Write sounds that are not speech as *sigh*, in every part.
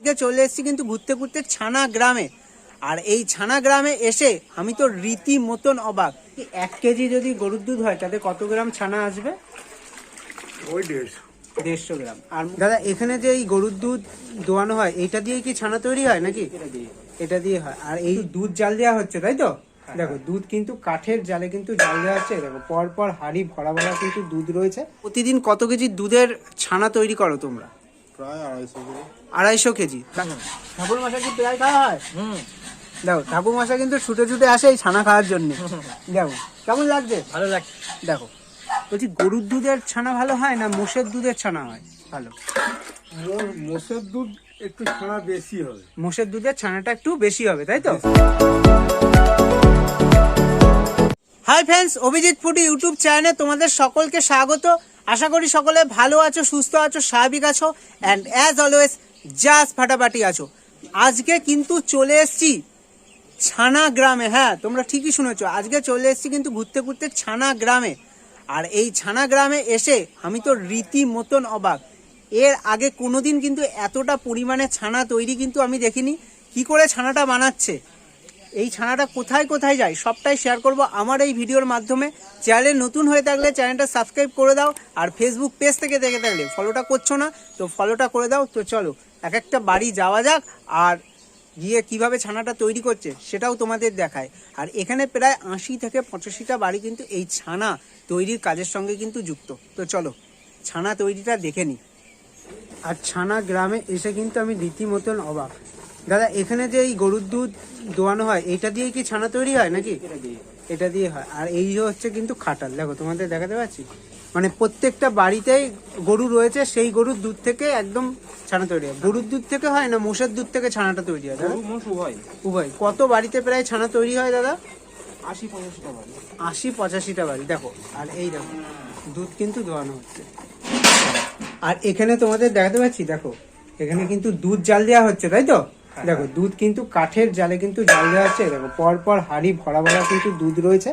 আজকে চলে এসেছি কিন্তু ঘুরতে ঘুরতে ছানা গ্রামে। আর এই ছানা গ্রামে এসে আমি তো রীতি মতন অবাক এক কেজি যদি গরুর দুধ হয় তাতে কত গ্রাম ছানা আসবে? ওই দেড়শো। দেড়শো গ্রাম। আর দাদা এখানে যে এই গরুর দুধ দোয়ানো হয় এটা দিয়ে কি ছানা তৈরি হয় নাকি? এটা দিয়ে। হয়। আর এই দুধ জাল দেওয়া হচ্ছে তাই তো? দেখো দুধ কিন্তু কাঠের জালে কিন্তু জাল দেওয়া হচ্ছে। দেখো পর পর হাড়ি ভরা ভরা কিন্তু দুধ রয়েছে। প্রতিদিন কত কেজি দুধের ছানা তৈরি করো তোমরা? প্রায় আড়াইশো করে আড়াইশো কেজি? ঠাকুর মশা কি প্রায় খাওয়া হয় হুম। দেখো ঠাকুর মশা কিন্তু ছুটে ছুটে আসে এই ছানা খাওয়ার জন্য। দেখো কেমন লাগছে? ভালো লাগছে। দেখো বলছি গরুর দুধের ছানা ভালো হয় না মোষের দুধের ছানা হয়? ভালো। মোষের দুধ একটু ছানা বেশি হবে। মোষের দুধের ছানাটা একটু বেশি হবে তাই তো? Hi friends Abhijit foodie YouTube চ্যানেলে তোমাদের সকলকে স্বাগত। আশা করি সকলে ভালো আছো, সুস্থ আছো, স্বাভাবিক আছো অ্যান্ড অ্যাজ অলওয়েজ জাস্ট ফাটাফাটি আছো। আজকে কিন্তু চলে এসেছি ছানা গ্রামে হ্যাঁ তোমরা ঠিকই শুনেছো, আজকে চলে এসেছি কিন্তু ঘুরতে ঘুরতে ছানা গ্রামে। আর এই ছানা গ্রামে এসে আমি তো রীতি মতন অবাক। এর আগে কোনোদিন কিন্তু এতটা পরিমাণে ছানা তৈরি কিন্তু আমি দেখিনি। কি করে ছানাটা বানাচ্ছে? এই ছানাটা কোথায় কোথায় যায় সবটাই শেয়ার করব। আমার এই ভিডিওর মাধ্যমে চ্যানেল নতুন হয়ে থাকলে চ্যানেলটা সাবস্ক্রাইব করে দাও আর ফেসবুক পেজ থেকে দেখে থাকলে ফলোটা করছ না, তো ফলোটা করে দাও। তো চলো, এক একটা বাড়ি যাওয়া যাক আর গিয়ে কীভাবে ছানাটা তৈরি করছে সেটাও তোমাদের দেখায়। আর এখানে প্রায় আশি থেকে পঁচাশিটা বাড়ি কিন্তু এই ছানা তৈরির কাজের সঙ্গে কিন্তু যুক্ত। তো চলো, ছানা তৈরিটা দেখে নিই আর ছানা গ্রামে এসে কিন্তু আমি রীতিমতন অবাক। দাদা এখানে যে এই গরুর দুধ দোয়ানো হয় এইটা দিয়ে কি ছানা তৈরি হয় নাকি? এটা দিয়ে। হয়। আর এই যে হচ্ছে কিন্তু খাটাল দেখো তোমাদের দেখাতে পাচ্ছি। মানে প্রত্যেকটা বাড়িতেই গরু রয়েছে সেই গরুর দুধ থেকে একদম ছানা তৈরি হয়। গরুর দুধ থেকে হয় না মোষের দুধ থেকে ছানাটা তৈরি হয় দাদা? উভয়। কত বাড়িতে প্রায় ছানা তৈরি হয় দাদা? আশি পঁচাশি টাকা আশি পঁচাশিটা বাড়ি। দেখো আর এই দেখো দুধ কিন্তু দোয়ানো হচ্ছে। আর এখানে তোমাদের দেখাতে পাচ্ছি দেখো এখানে কিন্তু দুধ জাল দেওয়া হচ্ছে তাই তো? দেখো দুধ কিন্তু কাঠের জালে কিন্তু জাল দেওয়া হচ্ছে। দেখো পরপর পর হাড়ি ভরা ভরা কিন্তু দুধ রয়েছে।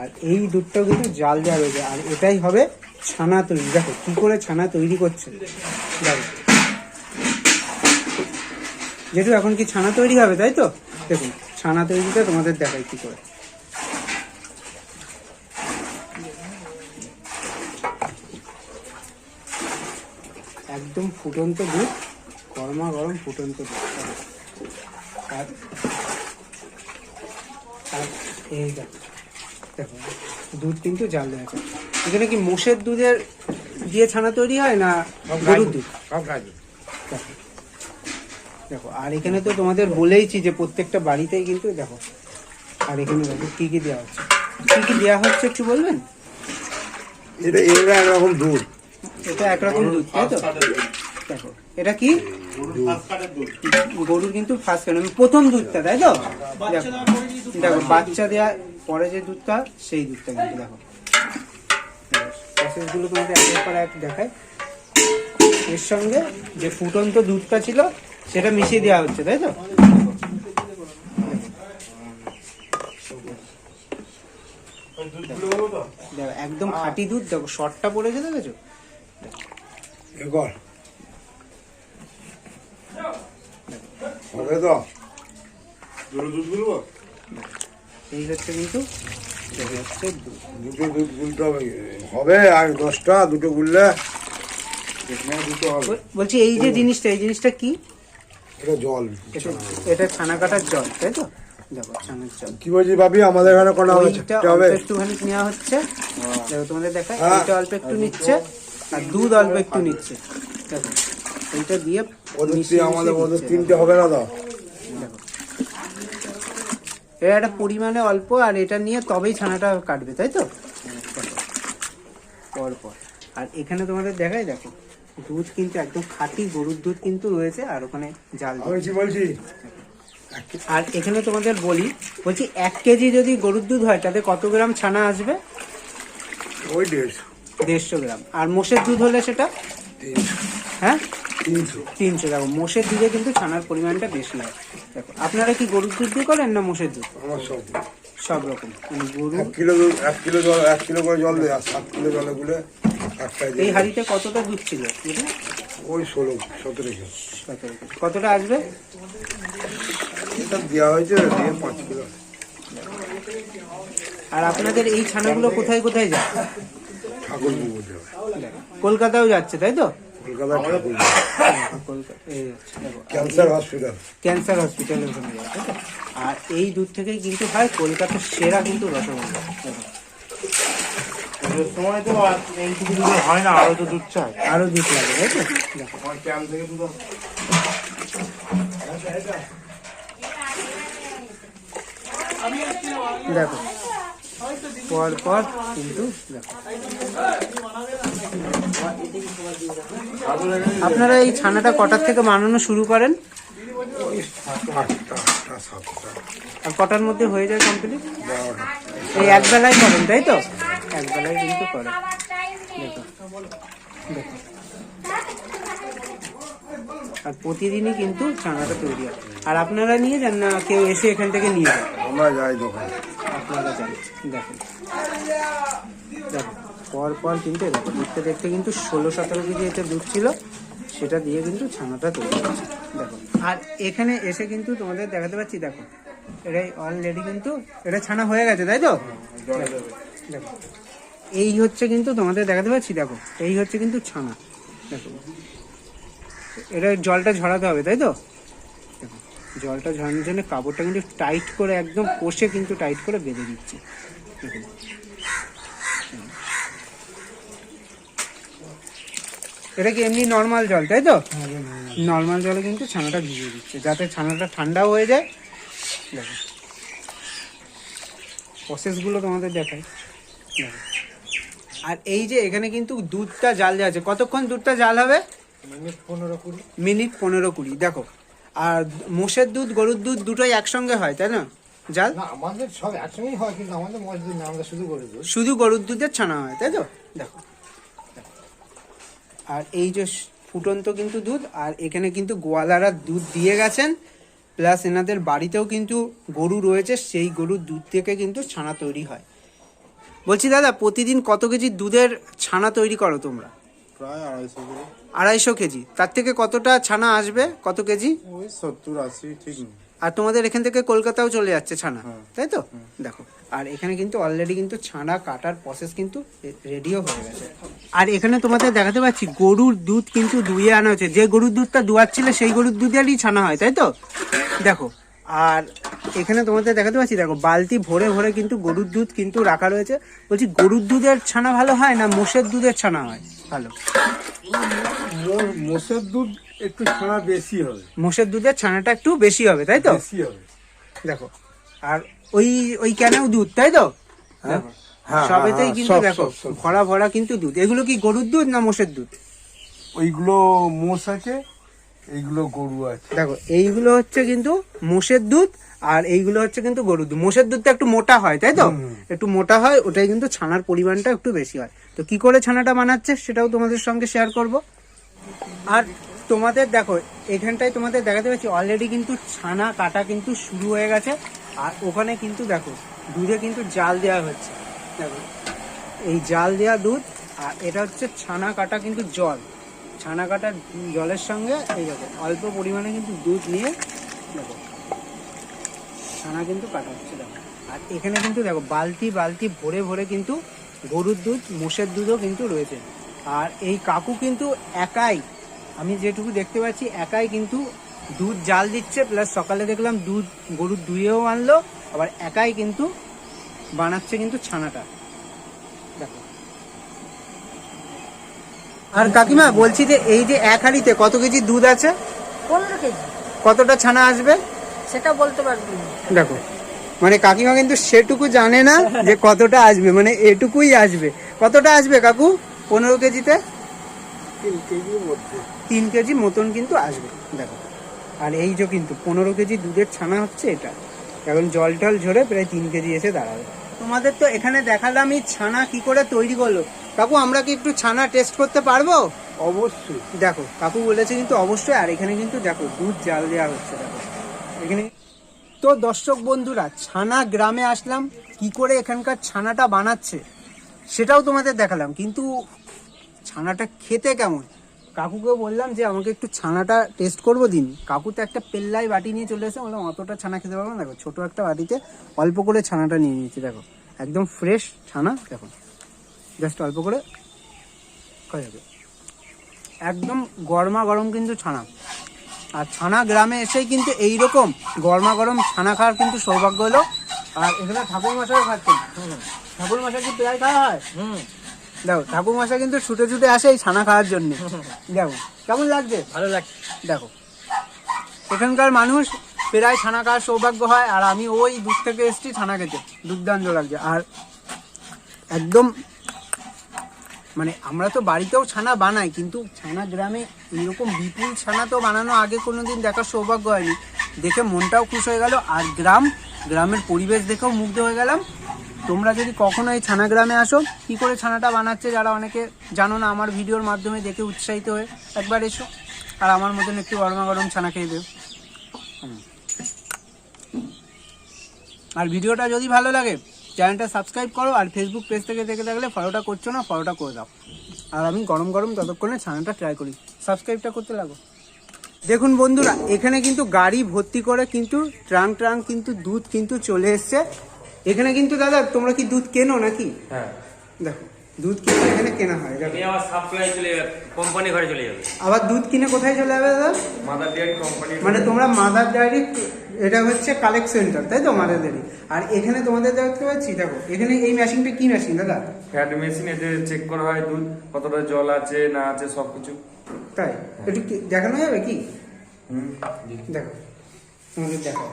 আর এই দুধটাও কিন্তু জাল দেওয়া রয়েছে। আর এটাই হবে ছানা তৈরি। দেখো কি করে ছানা তৈরি করছে। দেখো। যেহেতু এখন কি ছানা তৈরি হবে তাই তো? দেখুন ছানা তৈরিটা তোমাদের দেখাই কি করে। একদম ফুটন্ত দুধ গরমা গরম ফুটন্ত দুধ। আর আর এই দেখো দুধ কিন্তু জাল দেওয়া আছে। এখানে কি মোষের দুধের দিয়ে ছানা তৈরি হয় না গরুর দুধ? সব দেখো আর এখানে তো তোমাদের বলেইছি যে প্রত্যেকটা বাড়িতেই কিন্তু দেখো আর এখানে দেখো কি কি দেওয়া হচ্ছে। কি কি দেওয়া হচ্ছে একটু বলবেন? এটা এটা একরকম দুধ। এটা একরকম দুধ তাই তো? দেখো এটা কি? গরুর কিন্তু ফার্স্ট কেন? প্রথম দুধটা, তাই তো? দেখো বাচ্চা দেওয়া পরে যে দুধটা, সেই দুধটা কিন্তু দেখো। প্রসেসগুলো তোমাদের একের পর এক দেখায় এর সঙ্গে যে ফুটন্ত দুধটা ছিল, সেটা মিশিয়ে দেওয়া হচ্ছে, তাই তো? একদম খাঁটি দুধ, দেখো শর্টটা পড়েছে, দেখেছ? হবে তো? এই হচ্ছে কিন্তু এই হচ্ছে দুধ দুটো দুধ গুলতে হবে। হবে আর দশটা দুটো গুললে দুটো হবে। বলছি এই যে জিনিসটা এই জিনিসটা কি? এটা জল। এটা এটা ছানা কাটার জল তাই তো? ছানার জল। কি বলছি ভাবি আমাদের এখানে কোনা হবে? একটুখানি নেওয়া হচ্ছে। দেখো তোমাদের দেখায় হ্যাঁ। অল্প একটু নিচ্ছে আর দুধ অল্প একটু নিচ্ছে। দেখো এইটা দিয়ে আমাদের দিচ্ছে, তিনটে হবে না দেখো এটা একটা পরিমাণে অল্প আর এটা নিয়ে তবেই ছানাটা কাটবে তাই তো? দেখো। পর পর। আর এখানে তোমাদের দেখায় দেখো দুধ কিন্তু একদম খাঁটি গরুর দুধ কিন্তু রয়েছে আর ওখানে জাল। বলছি আর এখানে তোমাদের বলি বলছি এক কেজি যদি গরুর দুধ হয় তাতে কত গ্রাম ছানা আসবে? ওই দেড়শো। দেড়শো গ্রাম। আর মোষের দুধ হলে সেটা? হ্যাঁ? তিনশো। তিনশো দেখো মোষের দুধে কিন্তু ছানার পরিমাণটা বেশি হয়। দেখো আপনারা কি গরুর দুধ দিয়ে করেন না মোষের দুধ? আমার সব সব রকম। মানে গরু এক কিলো দুধ এক কিলো জল এক কিলো করে জল দেয় আর সাত কিলো জলে গুলে একটাই এই হাঁড়িতে কতটা দুধ ছিল? ওই ষোলো সতেরো সতেরো কতটা আসবে? এটা দেওয়া হয়েছে দিয়ে পাঁচ কিলো। আর আপনাদের এই ছানাগুলো কোথায় কোথায় যায়? ঠাকুর কলকাতাও যাচ্ছে তাই তো? কলকাতা। ক্যান্সার হসপিটাল ক্যান্সার হসপিটালে ওখানে? আর এই দুধ থেকেই কিন্তু হয় কলকাতার সেরা কিন্তু রসগোল্লা। সময় তো আর এইটুকু দুধে হয় না আরও তো দুধ চাই আরও দুধ লাগে তাই তো দেখো থেকে দুধ দেখো পর পর কিন্তু দেখো আপনারা এই ছানাটা কটার থেকে বানানো শুরু করেন? আর কটার মধ্যে হয়ে যায় কমপ্লিট এই এক বেলায় করেন তাই তো? এক বেলায় কিন্তু করেন। দেখো দেখো আর প্রতিদিনই কিন্তু ছানাটা তৈরি হয়। আর আপনারা নিয়ে যান না কেউ এসে এখান থেকে নিয়ে যান। আমরা যাই দোকানে। আপনারা জানেন দেখেন। দেখো পর পর কিন্তু দেখো দেখতে দেখতে কিন্তু ষোলো সতেরো কেজি এতে দুধ ছিল, সেটা দিয়ে কিন্তু ছানাটা তৈরি দেখো, আর এখানে এসে কিন্তু তোমাদের দেখাতে পাচ্ছি, দেখো এটাই অলরেডি কিন্তু এটা ছানা হয়ে গেছে, তাই তো? দেখো, এই হচ্ছে কিন্তু তোমাদের দেখাতে পাচ্ছি, দেখো, এই হচ্ছে কিন্তু ছানা। দেখো, এটা জলটা ঝরাতে হবে, তাই তো? দেখো, জলটা ঝরানোর জন্য কাপড়টা কিন্তু টাইট করে একদম কষে কিন্তু টাইট করে বেঁধে দিচ্ছে। দেখুন এটা কি এমনি নর্মাল জল তাই তো? নর্মাল জলে। কিন্তু ছানাটা ভিজিয়ে দিচ্ছে যাতে ছানাটা ঠান্ডাও হয়ে যায়। দেখো। প্রসেসগুলো তোমাদের দেখাই। দেখো আর এই যে এখানে কিন্তু দুধটা জাল আছে। কতক্ষণ দুধটা জাল হবে? মিনিট পনেরো কুড়ি। মিনিট পনেরো কুড়ি দেখো। আর মোষের দুধ গরুর দুধ দুটোই একসঙ্গে হয় তাই না? জাল? আমাদের সব একসঙ্গেই হয় কিন্তু আমাদের মসজিদ না আমরা শুধু গরুর দুধ। শুধু গরুর দুধের ছানা হয় তাই তো? দেখো। আর এই যে ফুটন্ত কিন্তু দুধ আর এখানে কিন্তু গোয়ালারা দুধ দিয়ে গেছেন প্লাস এনাদের বাড়িতেও কিন্তু গরু রয়েছে সেই গরুর দুধ থেকে কিন্তু ছানা তৈরি হয়। বলছি দাদা প্রতিদিন কত কেজি দুধের ছানা তৈরি করো তোমরা? প্রায় আড়াইশো কেজি। তার থেকে কতটা ছানা আসবে? কত কেজি? ওই সত্তর আশি ঠিক আর তোমাদের এখান থেকে কলকাতাও চলে যাচ্ছে ছানা। হ্যাঁ। তাই তো? দেখো। আর এখানে কিন্তু অলরেডি কিন্তু ছানা কাটার প্রসেস কিন্তু রেডিও হয়ে গেছে। আর এখানে তোমাদের দেখাতে পাচ্ছি গরুর দুধ কিন্তু দুইয়ে আনা হয়েছে। যে গরুর দুধটা দুয়াচ্ছিলে সেই গরুর দুধেরই ছানা হয় তাই তো? দেখো আর এখানে তোমাদের দেখাতে পাচ্ছি দেখো বালতি ভরে ভরে কিন্তু গরুর দুধ কিন্তু রাখা রয়েছে। বলছি গরুর দুধের ছানা ভালো হয় না মোষের দুধের ছানা হয়? ভালো। মোষের দুধ একটু ছানা বেশি হবে। মোষের দুধের ছানাটা একটু বেশি হবে তাই তো? বেশি হবে। দেখো আর ওই ওই ক্যানেও দুধ তাই তো? হ্যাঁ, সবেতেই হ্যাঁ, কিন্তু দেখো। ভরা ভরা কিন্তু দুধ। এগুলো কি গরুর দুধ না মোষের দুধ? ওইগুলো মোষ আছে এইগুলো গরু আছে। দেখো এইগুলো হচ্ছে কিন্তু মোষের দুধ আর এইগুলো হচ্ছে কিন্তু গরুর দুধ। মোষের দুধটা একটু মোটা হয় তাই তো? একটু মোটা হয় ওটাই কিন্তু ছানার পরিমাণটা একটু বেশি হয়। তো কি করে ছানাটা বানাচ্ছে সেটাও তোমাদের সঙ্গে শেয়ার করব। আর তোমাদের দেখো এখানটায় তোমাদের দেখাতে পাচ্ছি অলরেডি কিন্তু ছানা কাটা কিন্তু শুরু হয়ে গেছে। আর ওখানে কিন্তু দেখো, দুধে কিন্তু জাল দেওয়া হচ্ছে। দেখো, এই জাল দেওয়া দুধ আর এটা হচ্ছে ছানা কাটা কিন্তু জল। ছানা কাটা জলের সঙ্গে এই দেখো, অল্প পরিমাণে কিন্তু দুধ নিয়ে দেখো, ছানা কিন্তু কাটা হচ্ছে দেখো। আর এখানে কিন্তু দেখো, বালতি বালতি ভরে ভরে কিন্তু গরুর দুধ, মোষের দুধও কিন্তু রয়েছে। আর এই কাকু কিন্তু একাই, আমি যেটুকু দেখতে পাচ্ছি, একাই কিন্তু দুধ জাল দিচ্ছে প্লাস সকালে দেখলাম দুধ গরুর দুয়েও আনলো আবার একাই কিন্তু বানাচ্ছে কিন্তু ছানাটা। দেখো। আর কাকিমা বলছি যে এই যে এক হাঁড়িতে কত কেজি দুধ আছে? পনেরো কেজি। কতটা ছানা আসবে? সেটা বলতে পারবি দেখো। মানে কাকিমা কিন্তু সেটুকু জানে না যে কতটা আসবে মানে এটুকুই আসবে। কতটা আসবে কাকু? পনেরো কেজিতে? তিন কেজি মতন কিন্তু আসবে। দেখো। আর এই যে কিন্তু পনেরো কেজি দুধের ছানা হচ্ছে এটা। এখন জল টল ঝরে প্রায় তিন কেজি এসে দাঁড়াবে। তোমাদের তো এখানে দেখালাম এই ছানা কি করে তৈরি করল। কাকু আমরা কি একটু ছানা টেস্ট করতে পারব? অবশ্যই। দেখো কাকু বলেছে কিন্তু অবশ্যই আর এখানে কিন্তু দেখো দুধ জাল দেওয়া হচ্ছে দেখো। এখানে তো দর্শক বন্ধুরা ছানা গ্রামে আসলাম কি করে এখানকার ছানাটা বানাচ্ছে সেটাও তোমাদের দেখালাম। কিন্তু ছানাটা খেতে কেমন? কাকুকে বললাম যে আমাকে একটু ছানাটা টেস্ট করব দিন। কাকু তো একটা পেল্লাই বাটি নিয়ে চলে এসে বললাম, অতটা ছানা খেতে পারব না। দেখো, ছোট একটা বাটিতে অল্প করে ছানাটা নিয়ে নিয়েছি, দেখো। একদম ফ্রেশ ছানা, দেখো। জাস্ট অল্প করে যাবে। একদম গরমা গরম কিন্তু ছানা। আর ছানা গ্রামে এসেই কিন্তু এইরকম গরমা গরম ছানা খাওয়ার কিন্তু সৌভাগ্য হলো। আর এখানে ঠাকুর মশাই খাচ্ছেন। ঠাকুর মশাই কি প্রায় খাওয়া হয়? হুম। দেখো ঠাকুর কিন্তু ছুটে ছুটে আসে এই ছানা খাওয়ার জন্য। *laughs* দেখো কেমন লাগছে? ভালো লাগছে। দেখো এখানকার মানুষ প্রায় ছানা খাওয়ার সৌভাগ্য হয় আর আমি ওই দুধ থেকে এসেছি ছানা খেতে। দুর্দান্ত লাগছে। আর একদম মানে আমরা তো বাড়িতেও ছানা বানাই কিন্তু ছানা গ্রামে এরকম বিপুল ছানা তো বানানো আগে কোনোদিন দেখার সৌভাগ্য হয়নি। দেখে মনটাও খুশ হয়ে গেল আর গ্রাম গ্রামের পরিবেশ দেখেও মুগ্ধ হয়ে গেলাম। তোমরা যদি কখনো এই ছানা গ্রামে আসো, কি করে ছানাটা বানাচ্ছে যারা অনেকে জানো না, আমার ভিডিওর মাধ্যমে দেখে উৎসাহিত হয়ে একবার এসো আর আমার মতন একটু গরমা গরম ছানা খেয়ে দেও আর ভিডিওটা যদি ভালো লাগে, চ্যানেলটা সাবস্ক্রাইব করো আর ফেসবুক পেজ থেকে দেখে থাকলে ফলোটা করছ না ফলোটা করে দাও। আর আমি গরম গরম ততক্ষণে ছানাটা ট্রাই করি। সাবস্ক্রাইবটা করতে লাগো। দেখুন বন্ধুরা, এখানে কিন্তু গাড়ি ভর্তি করে কিন্তু ট্রাং ট্রাং কিন্তু দুধ কিন্তু চলে এসছে। এখানে কিন্তু দাদা তোমরা কি দুধ কেনো নাকি? হ্যাঁ। দেখো দুধ কিনে এখানে কেনা হয়। দেখো। আবার সাপ্লাই চলে যাবে কোম্পানি ঘরে চলে যাবে। আবার দুধ কিনে কোথায় চলে যাবে দাদা? মাদার ডেয়ারি কোম্পানি মানে তোমরা মাদার ডায়েরি এটা হচ্ছে কালেক্ট সেন্টার তাই তো মাদার ডায়েরি আর এখানে তোমাদের দেখতে পাচ্ছি দেখো এখানে এই মেশিনটা কি মেশিন দাদা? ফ্যাট মেশিন এতে চেক করা হয় দুধ কতটা জল আছে না আছে সবকিছু। তাই? একটু দেখানো যাবে কি? হুম দেখো। তোমাদের দেখো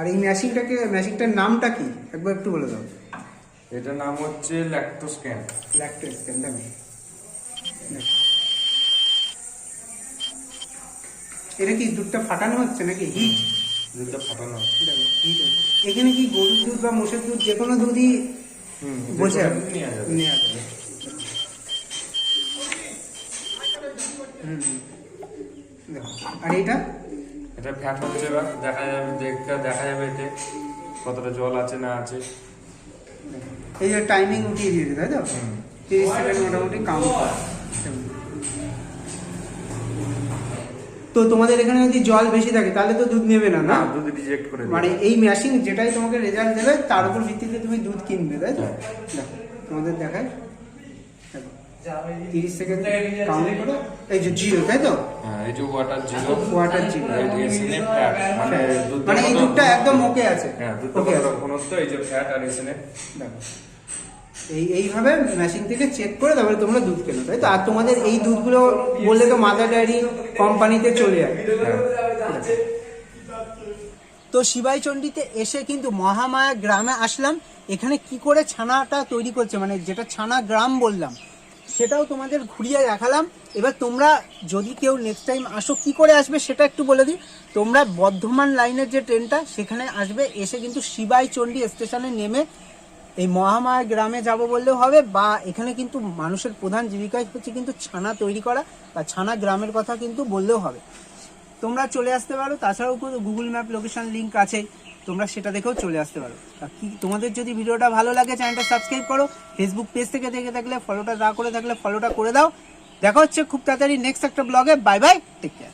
আর এই মেশিনটাকে মেশিনটার নামটা কি? একবার একটু বলে দাও। এটার নাম হচ্ছে ল্যাক্টোস্ক্যান ল্যাকটোজ দেখো দেখো। এটা কি দুধটা ফাটানো হচ্ছে নাকি? হিট দুধটা ফাটানো হচ্ছে। এখানে কি গরুর দুধ বা মোষের দুধ যে কোনো দুধই দুধ নেওয়া যাবে। আর এটা এটা ফ্যাট হচ্ছে এবার। দেখা যাবে দেখতে দেখা যাবে এতে কতটা জল আছে না আছে। এই যে টাইমিং উঠিয়ে দিয়েছে তাই তো? তিরিশ সেকেন্ড মোটামুটি কাউন্ট তো তোমাদের এখানে যদি জল বেশি থাকে তাহলে তো দুধ নেবে না না? না দুধ রিজেক্ট করে মানে এই মেশিন যেটাই তোমাকে রেজাল্ট দেবে তার উপর ভিত্তিতে তুমি দুধ কিনবে তাই তো? তোমাদের দেখায়। দেখো, তিরিশ সেকেন্ড কাউন্ট করে। এই যে জিরো তাই তো? হ্যাঁ এই যে ওয়াটার জিরো ওয়াটার জিরো এসিনে ফ্যাট মানে দুধ মানে এই দুধটা একদম ওকে আছে। হ্যাঁ ঘনত্ব এই যে ফ্যাট আর এসিনে এই এইভাবে মেশিন থেকে চেক করে তারপরে তোমরা দুধ কেনো তাই তো? আর তোমাদের এই দুধগুলো বললে তো মাদার ডায়েরি কোম্পানিতে চলে যায়। তো শিবাইচণ্ডীতে এসে কিন্তু মহামায়া গ্রামে আসলাম। এখানে কি করে ছানাটা তৈরি করছে? মানে যেটা ছানা গ্রাম বললাম। সেটাও তোমাদের ঘুরিয়ে দেখালাম। এবার তোমরা যদি কেউ নেক্সট টাইম আসো, কি করে আসবে সেটা একটু বলে দিই। তোমরা বর্ধমান লাইনের যে ট্রেনটা, সেখানে আসবে, এসে কিন্তু শিবাই শিবাইচণ্ডী স্টেশনে নেমে এই মহামায়া গ্রামে যাব বললেও হবে, বা এখানে কিন্তু মানুষের প্রধান জীবিকাই হচ্ছে কিন্তু ছানা তৈরি করা, বা ছানা গ্রামের কথা কিন্তু বললেও হবে। তোমরা চলে আসতে পারো, তাছাড়াও গুগল ম্যাপ লোকেশন লিঙ্ক আছে। তোমরা সেটা দেখেও চলে আসতে পারো। কি, তোমাদের যদি ভিডিওটা ভালো লাগে, চ্যানেলটা সাবস্ক্রাইব করো ফেসবুক পেজ থেকে দেখে থাকলে ফলোটা না করে থাকলে ফলোটা করে দাও। দেখা হচ্ছে খুব তাড়াতাড়ি নেক্সট একটা ব্লগে বাই বাই টেক কেয়ার